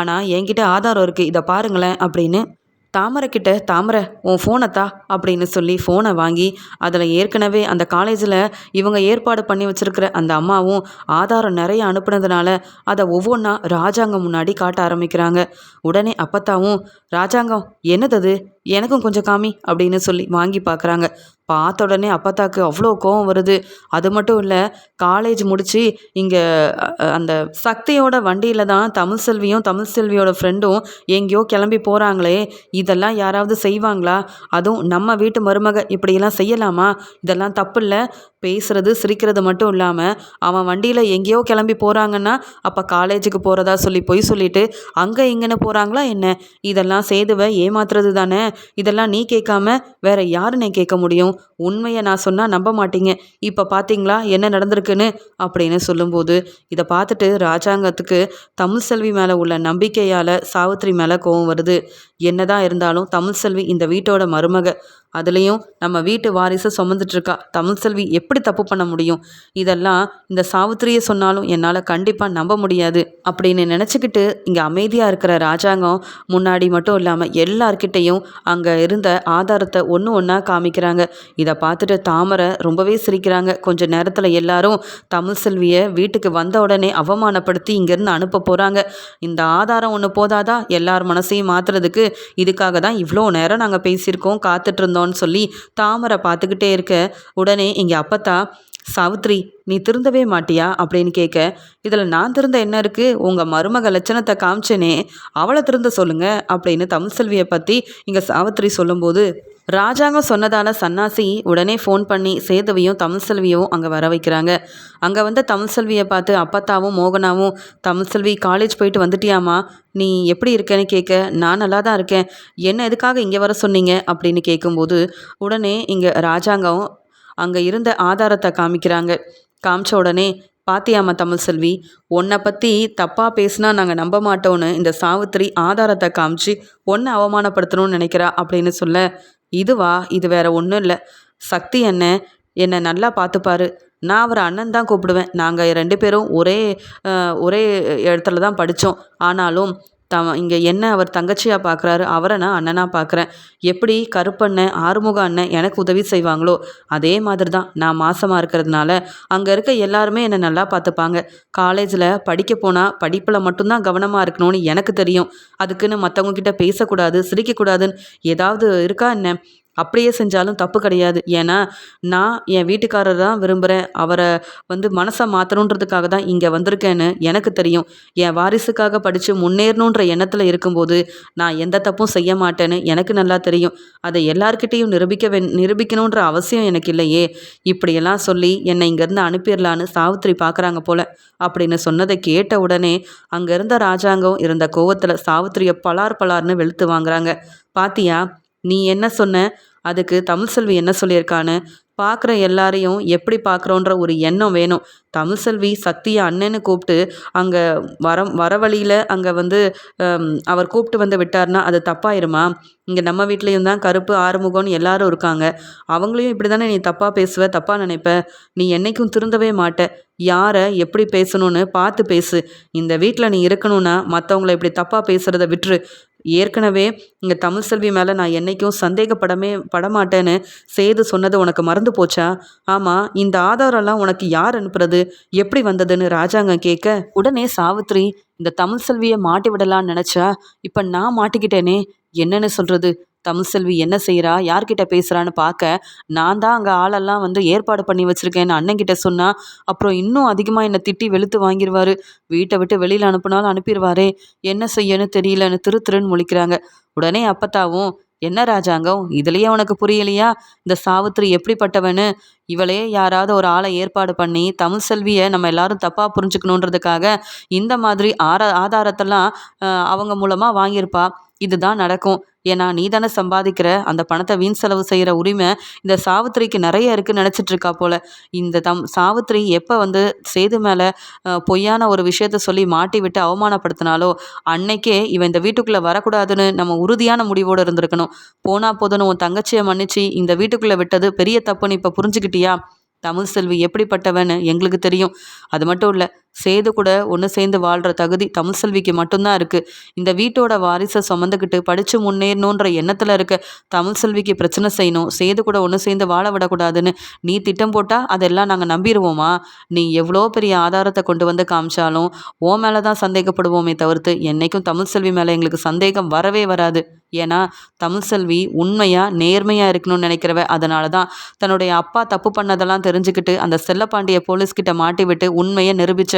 ஆனால் என்கிட்ட ஆதாரம் இருக்குது இதை பாருங்களேன் அப்படின்னு தாமரை கிட்ட தாமரை உன் ஃபோனை தா அப்படின்னு சொல்லி ஃபோனை வாங்கி அதில் ஏற்கனவே அந்த காலேஜில் இவங்க ஏற்பாடு பண்ணி வச்சுருக்கிற அந்த அம்மாவும் ஆதாரம் நிறைய அனுப்புனதுனால அதை ஒவ்வொன்றா ராஜாங்கம் முன்னாடி காட்ட ஆரம்பிக்கிறாங்க. உடனே அப்பத்தாவும் ராஜாங்கம் என்னது அது? எனக்கும் கொஞ்சம் காமி அப்படின்னு சொல்லி வாங்கி பார்க்குறாங்க. பார்த்த உடனே அப்பத்தாக்கு அவ்வளோ கோவம் வருது. அது மட்டும் இல்லை காலேஜ் முடித்து இங்கே அந்த சக்தியோட வண்டியில் தான் தமிழ் செல்வியும் தமிழ் செல்வியோட ஃப்ரெண்டும் எங்கேயோ கிளம்பி போகிறாங்களே இதெல்லாம் யாராவது செய்வாங்களா? அதுவும் நம்ம வீட்டு மருமக இப்படியெல்லாம் செய்யலாமா? இதெல்லாம் தப்பு இல்லை. பேசுகிறது சிரிக்கிறது மட்டும் இல்லாமல் அவன் வண்டியில் எங்கேயோ கிளம்பி போகிறாங்கன்னா அப்போ காலேஜுக்கு போகிறதா சொல்லி பொய் சொல்லிட்டு அங்கே இங்கேன்னு போகிறாங்களா என்ன? இதெல்லாம் சேதுவை ஏமாத்துறது தானே? இதெல்லாம் நீ கேட்காம வேற யாருன்னு கேட்க முடியும்? உண்மையை நான் சொன்னால் நம்ப மாட்டீங்க. இப்போ பார்த்தீங்களா என்ன நடந்திருக்குன்னு? அப்படின்னு சொல்லும்போது இதை பார்த்துட்டு ராஜாங்கத்துக்கு தமிழ் செல்வி மேலே உள்ள நம்பிக்கையால் சாவித்திரி மேலே கோவம் வருது. என்னதான் இருந்தாலும் தமிழ் செல்வி இந்த வீட்டோட மருமக. அதுலேயும் நம்ம வீட்டு வாரிசை சுமந்துட்டுருக்கா தமிழ்செல்வி எப்படி தப்பு பண்ண முடியும்? இதெல்லாம் இந்த சாவித்திரியை சொன்னாலும் என்னால் கண்டிப்பாக நம்ப முடியாது அப்படின்னு நினச்சிக்கிட்டு இங்கே அமைதியாக இருக்கிற ராஜாங்கம் முன்னாடி மட்டும் இல்லாமல் எல்லார்கிட்டேயும் அங்கே இருந்த ஆதாரத்தை ஒன்று ஒன்றா காமிக்கிறாங்க. இதை பார்த்துட்டு தாமரை ரொம்பவே சிரிக்கிறாங்க. கொஞ்ச நேரத்தில் எல்லாரும் தமிழ் செல்வியை வீட்டுக்கு வந்த உடனே அவமானப்படுத்தி இங்கேருந்து அனுப்ப போகிறாங்க இந்த ஆதாரம் ஒன்று போதாதா? எல்லார் மனசையும் மாற்றுறதுக்கு இதுக்காக தான் இவ்வளோ நேரம் நாங்கள் பேசியிருக்கோம் காத்துட்ருந்தோம் சொல்லி தாமரை பார்த்துக்கிட்டே இருக்க உடனே இங்கே அப்பத்தா சாவித்ரி நீ திருந்தவே மாட்டியா? அப்படின்னு கேட்க இதில் நான் திருந்த என்ன இருக்குது உங்கள் மருமக லட்சணத்தை காமிச்சேனே அவளை திருந்த சொல்லுங்க அப்படின்னு தமிழ்செல்வியை பற்றி இங்கே சாவித்ரி சொல்லும்போது ராஜாங்கம் சொன்னதால சன்னாசி உடனே ஃபோன் பண்ணி சேதுவையும் தமிழ்செல்வியும் அங்கே வர வைக்கிறாங்க. அங்கே வந்து தமிழ்செல்வியை பார்த்து அப்பத்தாவும் மோகனாவும் தமிழ்செல்வி காலேஜ் போயிட்டு வந்துட்டியாமா நீ எப்படி இருக்கேன்னு கேட்க நான் நல்லா தான் இருக்கேன். என்ன எதுக்காக இங்கே வர சொன்னீங்க? அப்படின்னு கேட்கும்போது உடனே இங்கே ராஜாங்கம் அங்கே இருந்த ஆதாரத்தை காமிக்கிறாங்க. காமிச்ச உடனே பாத்தியாம்மா தமிழ்செல்வி உன்னை பற்றி தப்பாக பேசினா நாங்கள் நம்ப மாட்டோன்னு இந்த சாவித்திரி ஆதாரத்தை காமிச்சு ஒன்றை அவமானப்படுத்தணும்னு நினைக்கிறா அப்படின்னு சொல்ல இதுவா இது வேற ஒன்றும் இல்லை. சக்தி அண்ணன் என்னை நல்லா பார்த்துப்பாரு. நான் அவரை அண்ணன் தான் கூப்பிடுவேன். நாங்கள் ரெண்டு பேரும் ஒரே ஒரே இடத்துல தான் படித்தோம் ஆனாலும் த இங்கே என்ன அவர் தங்கச்சியாக பார்க்குறாரு அவரை நான் அண்ணனாக பார்க்குறேன் எப்படி கருப்பண்ணன் ஆறுமுக அண்ணன் எனக்கு உதவி செய்வாங்களோ அதே மாதிரி தான் நான் மாசமாக இருக்கிறதுனால அங்கே இருக்க எல்லாருமே என்னை நல்லா பார்த்துப்பாங்க காலேஜில் படிக்க போனால் படிப்பில் மட்டும்தான் கவனமாக இருக்கணும்னு எனக்கு தெரியும். அதுக்குன்னு மற்றவங்க கிட்ட பேசக்கூடாது சிரிக்கக்கூடாதுன்னு ஏதாவது இருக்கா என்ன? அப்படியே செஞ்சாலும் தப்பு கிடையாது. ஏன்னா நான் என் வீட்டுக்காரர் தான் விரும்புகிறேன் அவரை வந்து மனசை மாற்றணுன்றதுக்காக தான் இங்கே வந்திருக்கேன்னு எனக்கு தெரியும். என் வாரிசுக்காக படித்து முன்னேறணுன்ற எண்ணத்தில் இருக்கும்போது நான் எந்த தப்பும் செய்ய மாட்டேன்னு எனக்கு நல்லா தெரியும். அதை எல்லார்கிட்டேயும் நிரூபிக்க வே நிரூபிக்கணுன்ற அவசியம் எனக்கு இல்லையே. இப்படியெல்லாம் சொல்லி என்னை இங்கேருந்து அனுப்பிடலான்னு சாவித்திரி பார்க்குறாங்க போல. அப்படின்னு சொன்னதை கேட்ட உடனே அங்கே இருந்த ராஜாங்கம் இருந்த கோவத்தில் சாவித்திரியை பலார் பலார்னு வெளுத்து வாங்குறாங்க. பாத்தியா? நீ என்ன சொன்ன? அதுக்கு தமிழ் செல்வி என்ன சொல்லியிருக்கான்னு? பார்க்குற எல்லாரையும் எப்படி பார்க்குறோன்ற ஒரு எண்ணம் வேணும். தமிழ் செல்வி சக்தியை அண்ணன்னு கூப்பிட்டு அங்கே வர வர வழியில் அங்கே வந்து அவர் கூப்பிட்டு வந்து விட்டார்னா அது தப்பாயிருமா? இங்கே நம்ம வீட்லேயும் தான் கருப்பு ஆறுமுகம்னு எல்லாரும் இருக்காங்க. அவங்களையும் இப்படி தானே நீ தப்பாக பேசுவ தப்பாக நினைப்ப? நீ என்றைக்கும் திருந்தவே மாட்ட. யாரை எப்படி பேசணும்னு பார்த்து பேசு. இந்த வீட்டில் நீ இருக்கணும்னா மற்றவங்கள இப்படி தப்பாக பேசுகிறத விட்டுரு. ஏற்கனவே இங்கே தமிழ்செல்வி மேலே நான் என்னைக்கும் சந்தேகப்படமே படமாட்டேன்னு சேது சொன்னது உனக்கு மறந்து போச்சா? ஆமாம் இந்த ஆதாரம்லாம் உனக்கு யார் அனுப்புறது? எப்படி வந்ததுன்னு ராஜாங்கம் கேட்க உடனே சாவித்ரி இந்த தமிழ்செல்வியை மாட்டி விடலான்னு நினச்சா இப்போ நான் மாட்டிக்கிட்டேனே என்னன்னு சொல்கிறது தமிழ்செல்வி என்ன செய்கிறா யார்கிட்ட பேசுகிறான்னு பார்க்க நான் தான் அங்கே ஆளெல்லாம் வந்து ஏற்பாடு பண்ணி வச்சுருக்கேன்னு அண்ணன்கிட்ட சொன்னால் அப்புறம் இன்னும் அதிகமாக என்னை திட்டி வெளுத்து வாங்கிடுவார் வீட்டை விட்டு வெளியில் அனுப்புனாலும் அனுப்பிடுவாரே என்ன செய்யணும் தெரியலன்னு திரு திருன்னு முழிக்கிறாங்க. உடனே அப்பத்தாவும் என்ன ராஜாங்கம்? இதுலயே உனக்கு புரியலையா? இந்த சாவித்திரி எப்படிப்பட்டவனு? இவளே யாராவது ஒரு ஆளை ஏற்பாடு பண்ணி தமிழ் செல்வியை நம்ம எல்லாரும் தப்பாக புரிஞ்சுக்கணுன்றதுக்காக இந்த மாதிரி ஆர ஆதாரத்தெல்லாம் அவங்க மூலமாக வாங்கியிருப்பா. இதுதான் நடக்கும். ஏன்னா நீ தானே சம்பாதிக்கிற அந்த பணத்தை வீண் செலவு செய்கிற உரிமை இந்த சாவித்திரிக்கு நிறைய இருக்குன்னு நினச்சிட்டு இருக்கா போல. இந்த தம் சாவித்திரி எப்போ வந்து சேது மேலே பொய்யான ஒரு விஷயத்த சொல்லி மாட்டி விட்டு அவமானப்படுத்தினாலோ அன்னைக்கே இவன் இந்த வீட்டுக்குள்ளே வரக்கூடாதுன்னு நம்ம உறுதியான முடிவோடு இருந்திருக்கணும். போனா போதுன்னு உன் தங்கச்சியை மன்னிச்சு இந்த வீட்டுக்குள்ளே விட்டது பெரிய தப்புன்னு இப்போ புரிஞ்சுக்கிட்டியா? தமிழ் செல்வி எப்படிப்பட்டவன்னு எங்களுக்கு தெரியும். அது மட்டும் இல்லை சேது கூட ஒன்று சேர்ந்து வாழ்கிற தகுதி தமிழ் செல்விக்கு மட்டும்தான் இருக்குது இந்த வீட்டோட வாரிசை சுமந்துக்கிட்டு படித்து முன்னேறணுன்ற எண்ணத்தில் இருக்க தமிழ் செல்விக்கு பிரச்சனை செய்யணும். சேது கூட ஒன்று சேர்ந்து வாழ விடக்கூடாதுன்னு நீ திட்டம் போட்டால் அதெல்லாம் நாங்கள் நம்பிடுவோமா நீ எவ்வளோ பெரிய ஆதாரத்தை கொண்டு வந்து காமிச்சாலும் ஓ மேலே தான் சந்தேகப்படுவோமே தவிர்த்து என்றைக்கும் தமிழ் செல்வி மேலே எங்களுக்கு சந்தேகம் வரவே வராது. ஏன்னா தமிழ் செல்வி உண்மையாக நேர்மையாக இருக்கணும்னு நினைக்கிறவ அதனால தான் தன்னுடைய அப்பா தப்பு பண்ணதெல்லாம் தெரிஞ்சுக்கிட்டு அந்த செல்லப்பாண்டிய போலீஸ்கிட்ட மாட்டி விட்டு உண்மையை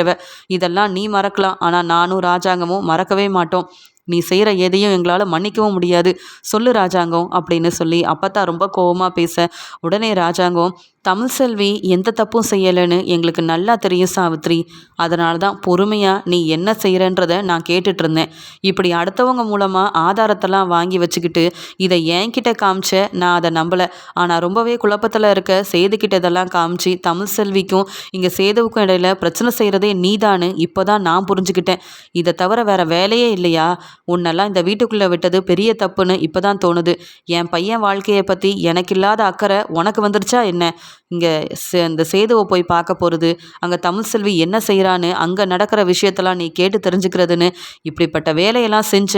தேவை. இதெல்லாம் நீ மறக்கலாம். ஆனால் நானும் ராஜாங்கமும் மறக்கவே மாட்டோம். நீ செய்கிற எதையும் எங்களால் மன்னிக்கவும் முடியாது. சொல்லு ராஜாங்கம் அப்படின்னு சொல்லி அப்பத்தா ரொம்ப கோவமாக பேச. உடனே ராஜாங்கம் தமிழ் செல்வி எந்த தப்பும் செய்யலைன்னு எங்களுக்கு நல்லா தெரியும் சாவித்ரி. அதனால தான் பொறுமையாக நீ என்ன செய்கிறன்றத நான் கேட்டுட்டு இருந்தேன். இப்படி அடுத்தவங்க மூலமாக ஆதாரத்தெல்லாம் வாங்கி வச்சுக்கிட்டு இதை என்கிட்ட காமிச்ச நான் அதை நம்பலை. ஆனால் ரொம்பவே குழப்பத்தில் இருக்க சேதுக்கிட்ட இதெல்லாம் காமிச்சு தமிழ் செல்விக்கும் இங்கே சேதுவுக்கும் இடையில பிரச்சனை செய்கிறதே நீதான்னு இப்போ தான் நான் புரிஞ்சுக்கிட்டேன். இதை தவிர வேற வேலையே இல்லையா? உன்னெல்லாம் இந்த வீட்டுக்குள்ளே விட்டது பெரிய தப்புன்னு இப்போ தான் தோணுது. என் பையன் வாழ்க்கையை பற்றி எனக்கு இல்லாத அக்கறை உனக்கு வந்துருச்சா என்ன? இங்கே இந்த சேதுவை போய் பார்க்க போகிறது அங்கே தமிழ் செல்வி என்ன செய்கிறான்னு அங்கே நடக்கிற விஷயத்தெல்லாம் நீ கேட்டு தெரிஞ்சுக்கிறதுன்னு இப்படிப்பட்ட வேலையெல்லாம் செஞ்ச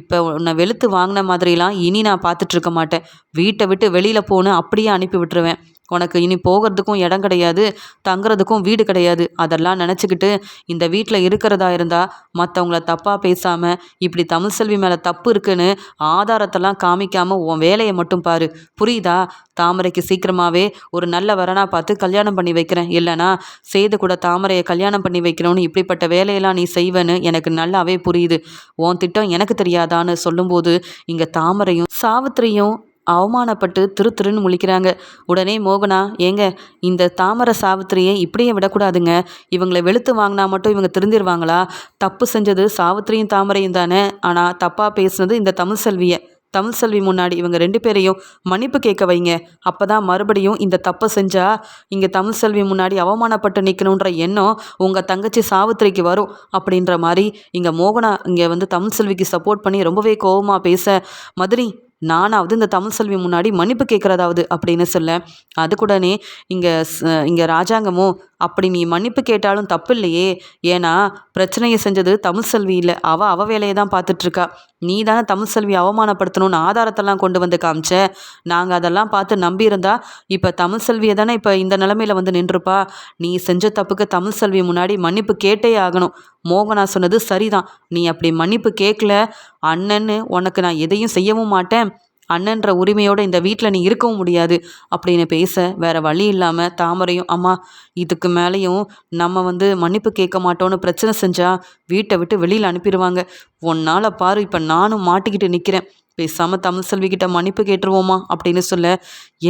இப்போ உன்னை வெளுத்து வாங்கின மாதிரிலாம் இனி நான் பார்த்துட்ருக்க மாட்டேன். வீட்டை விட்டு வெளியில் போன்னு அப்படியே அனுப்பி விட்டுருவேன். உனக்கு இனி போகிறதுக்கும் இடம் கிடையாது தங்குறதுக்கும் வீடு கிடையாது. அதெல்லாம் நினச்சிக்கிட்டு இந்த வீட்டில் இருக்கிறதா இருந்தால் மற்றவங்கள தப்பாக பேசாமல் இப்படி தமிழ் செல்வி மேலே தப்பு இருக்குன்னு ஆதாரத்தெல்லாம் காமிக்காமல் உன் வேலையை மட்டும் பாரு. புரியுதா? தாமரைக்கு சீக்கிரமாகவே ஒரு நல்ல வரனாக பார்த்து கல்யாணம் பண்ணி வைக்கிறேன். இல்லைனா செய்து கூட தாமரையை கல்யாணம் பண்ணி வைக்கணும்னு இப்படிப்பட்ட வேலையெல்லாம் நீ செய்வேன்னு எனக்கு நல்லாவே புரியுது. உன் திட்டம் எனக்கு தெரியாதான்னு சொல்லும்போது இங்கே தாமரையும் சாவித்திரியும் அவமானப்பட்டு திரு திருன்னு முழிக்கிறாங்க. உடனே மோகனா ஏங்க இந்த தாமரை சாவித்திரியை இப்படியே விடக்கூடாதுங்க. இவங்களை வெளுத்து வாங்கினா மட்டும் இவங்க திருந்திருவாங்களா? தப்பு செஞ்சது சாவித்திரியும் தாமரையும் தானே. ஆனால் தப்பாக பேசுனது இந்த தமிழ் செல்வியை. தமிழ் செல்வி முன்னாடி இவங்க ரெண்டு பேரையும் மன்னிப்பு கேட்க வைங்க. அப்போ தான் மறுபடியும் இந்த தப்பை செஞ்சால் இங்கே தமிழ் செல்வி முன்னாடி அவமானப்பட்டு நிற்கணுன்ற எண்ணம் உங்கள் தங்கச்சி சாவித்திரிக்கு வரும். அப்படின்ற மாதிரி இங்கே மோகனா இங்கே வந்து தமிழ் செல்விக்கு சப்போர்ட் பண்ணி ரொம்பவே கோபமாக பேச மதுரி நானாவது இந்த தமிழ் செல்வி முன்னாடி மன்னிப்பு கேட்குறதாவது அப்படின்னு சொல்ல அதுக்குடனே இங்கே இங்கே ராஜாங்கமும் அப்படி நீ மன்னிப்பு கேட்டாலும் தப்பு இல்லையே ஏன்னா பிரச்சனையை செஞ்சது தமிழ் செல்வி இல்லை. அவள் அவள் வேலையை தான் பார்த்துட்ருக்கா. நீ தானே தமிழ் செல்வி அவமானப்படுத்தணும்னு ஆதாரத்தெல்லாம் கொண்டு வந்து காமிச்ச. நாங்கள் அதெல்லாம் பார்த்து நம்பியிருந்தா இப்போ தமிழ் செல்வியை தானே இப்போ இந்த நிலமையில வந்து நின்றுப்பா. நீ செஞ்ச தப்புக்கு தமிழ் செல்வி முன்னாடி மன்னிப்பு கேட்டே ஆகணும். மோகனா சொன்னது சரிதான். நீ அப்படி மன்னிப்பு கேட்கல அண்ணன்னு உனக்கு நான் எதையும் செய்யவும் மாட்டேன். அண்ணன்ற உரிமையோடு இந்த வீட்டில் நீ இருக்கவும் முடியாது. அப்படின்னு பேச வேற வழி இல்லாமல் தாமரையும் அம்மா இதுக்கு மேலேயும் நம்ம வந்து மன்னிப்பு கேட்க மாட்டோன்னு பிரச்சனை செஞ்சால் வீட்டை விட்டு வெளியில் அனுப்பிடுவாங்க. ஒன்னால் பாரு இப்போ நானும் மாட்டிக்கிட்டு நிற்கிறேன் பேசாமல் தமிழ் செல்விக்கிட்ட மன்னிப்பு கேட்டுருவோமா அப்படின்னு சொல்ல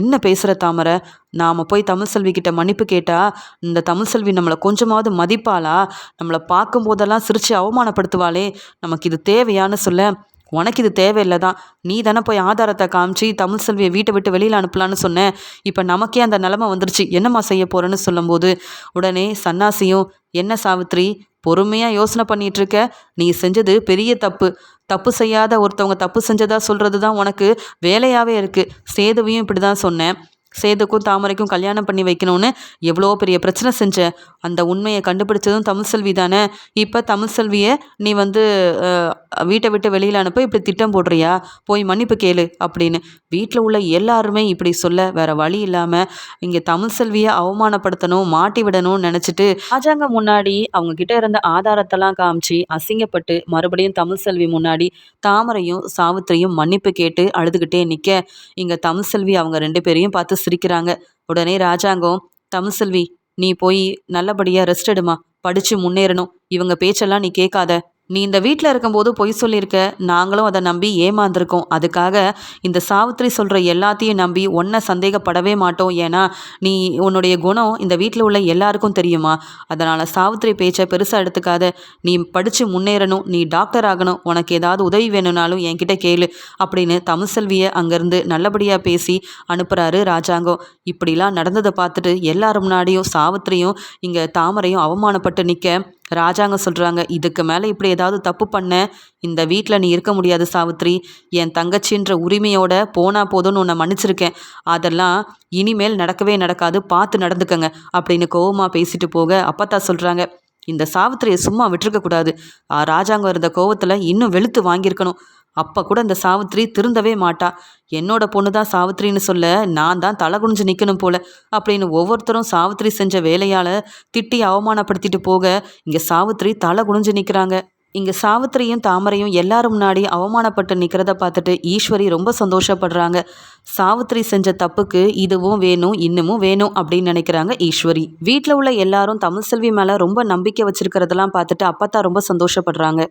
என்ன பேசுகிற தாமரை? நாம் போய் தமிழ் செல்விக்கிட்ட மன்னிப்பு கேட்டால் இந்த தமிழ் செல்வி நம்மளை கொஞ்சமாவது மதிப்பாளா? நம்மளை பார்க்கும்போதெல்லாம் சிரித்து அவமானப்படுத்துவாளே. நமக்கு இது தேவையான்னு சொல்ல உனக்கு இது தேவையில்லை தான் நீ தானே போய் ஆதாரத்தை காமிச்சு தமிழ் செல்வியை வீட்டை விட்டு வெளியில் அனுப்பலான்னு சொன்னேன் இப்போ நமக்கே அந்த நிலமை வந்துருச்சு. என்னம்மா செய்ய போகிறேன்னு சொல்லும்போது உடனே சன்னாசியும் என்ன சாவித்ரி பொறுமையாக யோசனை பண்ணிகிட்ருக்க நீ செஞ்சது பெரிய தப்பு. தப்பு செய்யாத ஒருத்தவங்க தப்பு செஞ்சதாக சொல்கிறது தான் உனக்கு வேலையாகவே இருக்குது சேதுவையும் இப்படி தான் சொன்னேன். சேதுக்கும் தாமரைக்கும் கல்யாணம் பண்ணி வைக்கணும்னு எவ்வளோ பெரிய பிரச்சனை செஞ்ச? அந்த உண்மையை கண்டுபிடிச்சதும் தமிழ் செல்வி தானே? இப்போ தமிழ் செல்வியை நீ வந்து வீட்டை விட்டு வெளியில் அனுப்ப இப்படி திட்டம் போடுறியா? போய் மன்னிப்பு கேளு அப்படின்னு. வீட்டில் உள்ள எல்லாருமே இப்படி சொல்ல வேற வழி இல்லாமல் இங்கே தமிழ் செல்வியை அவமானப்படுத்தணும் மாட்டி விடணும்னு நினச்சிட்டு ராஜாங்க முன்னாடி அவங்க கிட்ட இருந்த ஆதாரத்தெல்லாம் காமிச்சு அசிங்கப்பட்டு மறுபடியும் தமிழ் செல்வி முன்னாடி தாமரையும் சாவித்திரியும் மன்னிப்பு கேட்டு அழுதுகிட்டே நிற்க இங்கே தமிழ் செல்வி அவங்க ரெண்டு பேரையும் பார்த்து சிரிக்கிறாங்க. உடனே ராஜாங்கம் தமிழ்செல்வி நீ போய் நல்லபடியாக ரெஸ்ட் எடுமா. படித்து முன்னேறணும். இவங்க பேச்செல்லாம் நீ கேட்காத. நீ இந்த வீட்டில் இருக்கும்போது பொய் சொல்லியிருக்க. நாங்களும் அதை நம்பி ஏமாந்துருக்கோம். அதுக்காக இந்த சாவித்திரி சொல்கிற எல்லாத்தையும் நம்பி ஒன்றை சந்தேகப்படவே மாட்டோம். ஏன்னா நீ உன்னுடைய குணம் இந்த வீட்டில் உள்ள எல்லாருக்கும் தெரியுமா? அதனால் சாவித்திரி பேச்சை பெருசாக எடுத்துக்காத. நீ படித்து முன்னேறணும். நீ டாக்டர் ஆகணும். உனக்கு ஏதாவது உதவி வேணும்னாலும் என்கிட்ட கேளு அப்படின்னு தமிழ்செல்வியை அங்கேருந்து நல்லபடியாக பேசி அனுப்புகிறாரு ராஜாங்கம். இப்படிலாம் நடந்ததை பார்த்துட்டு எல்லார் முன்னாடியும் சாவித்திரியும் இங்கே தாமரையும் அவமானப்பட்டு நிற்க ராஜாங்க சொல்கிறாங்க இதுக்கு மேலே இப்படி ஏதாவது தப்பு பண்ண. இந்த வீட்டில் நீ இருக்க முடியாது சாவித்ரி. என் தங்கச்சின்ற உரிமையோட போனால் போதும்னு உன்னை மன்னிச்சிருக்கேன். அதெல்லாம் இனிமேல் நடக்கவே நடக்காது. பார்த்து நடந்துக்கங்க. அப்படின்னு கோவமாக பேசிட்டு போக அப்பத்தா சொல்கிறாங்க இந்த சாவித்திரியை சும்மா விட்டுருக்கக்கூடாது ராஜாங்கம் இருந்த கோவத்தில் இன்னும் வெளுத்து வாங்கியிருக்கணும். அப்போ கூட இந்த சாவித்ரி திருந்தவே மாட்டா. என்னோட பொண்ணு தான் சாவித்ரின்னு சொல்ல நான் தான் தலை குனிஞ்சு நிற்கணும் போல அப்படின்னு ஒவ்வொருத்தரும் சாவித்ரி செஞ்ச வேலையால் திட்டி அவமானப்படுத்திட்டு போக இங்கே சாவித்ரி தலை குனிஞ்சு நிற்கிறாங்க இங்கே சாவித்திரியும் தாமரையும் எல்லாரும் முன்னாடி அவமானப்பட்டு நிற்கிறத பார்த்துட்டு ஈஸ்வரி ரொம்ப சந்தோஷப்படுறாங்க. சாவித்திரி செஞ்ச தப்புக்கு இதுவும் வேணும் இன்னமும் வேணும் அப்படின்னு நினைக்கிறாங்க ஈஸ்வரி. வீட்டில் உள்ள எல்லாரும் தமிழ்செல்வி மேலே ரொம்ப நம்பிக்கை வச்சிருக்கிறதெல்லாம் பார்த்துட்டு அப்பத்தான் ரொம்ப சந்தோஷப்படுறாங்க.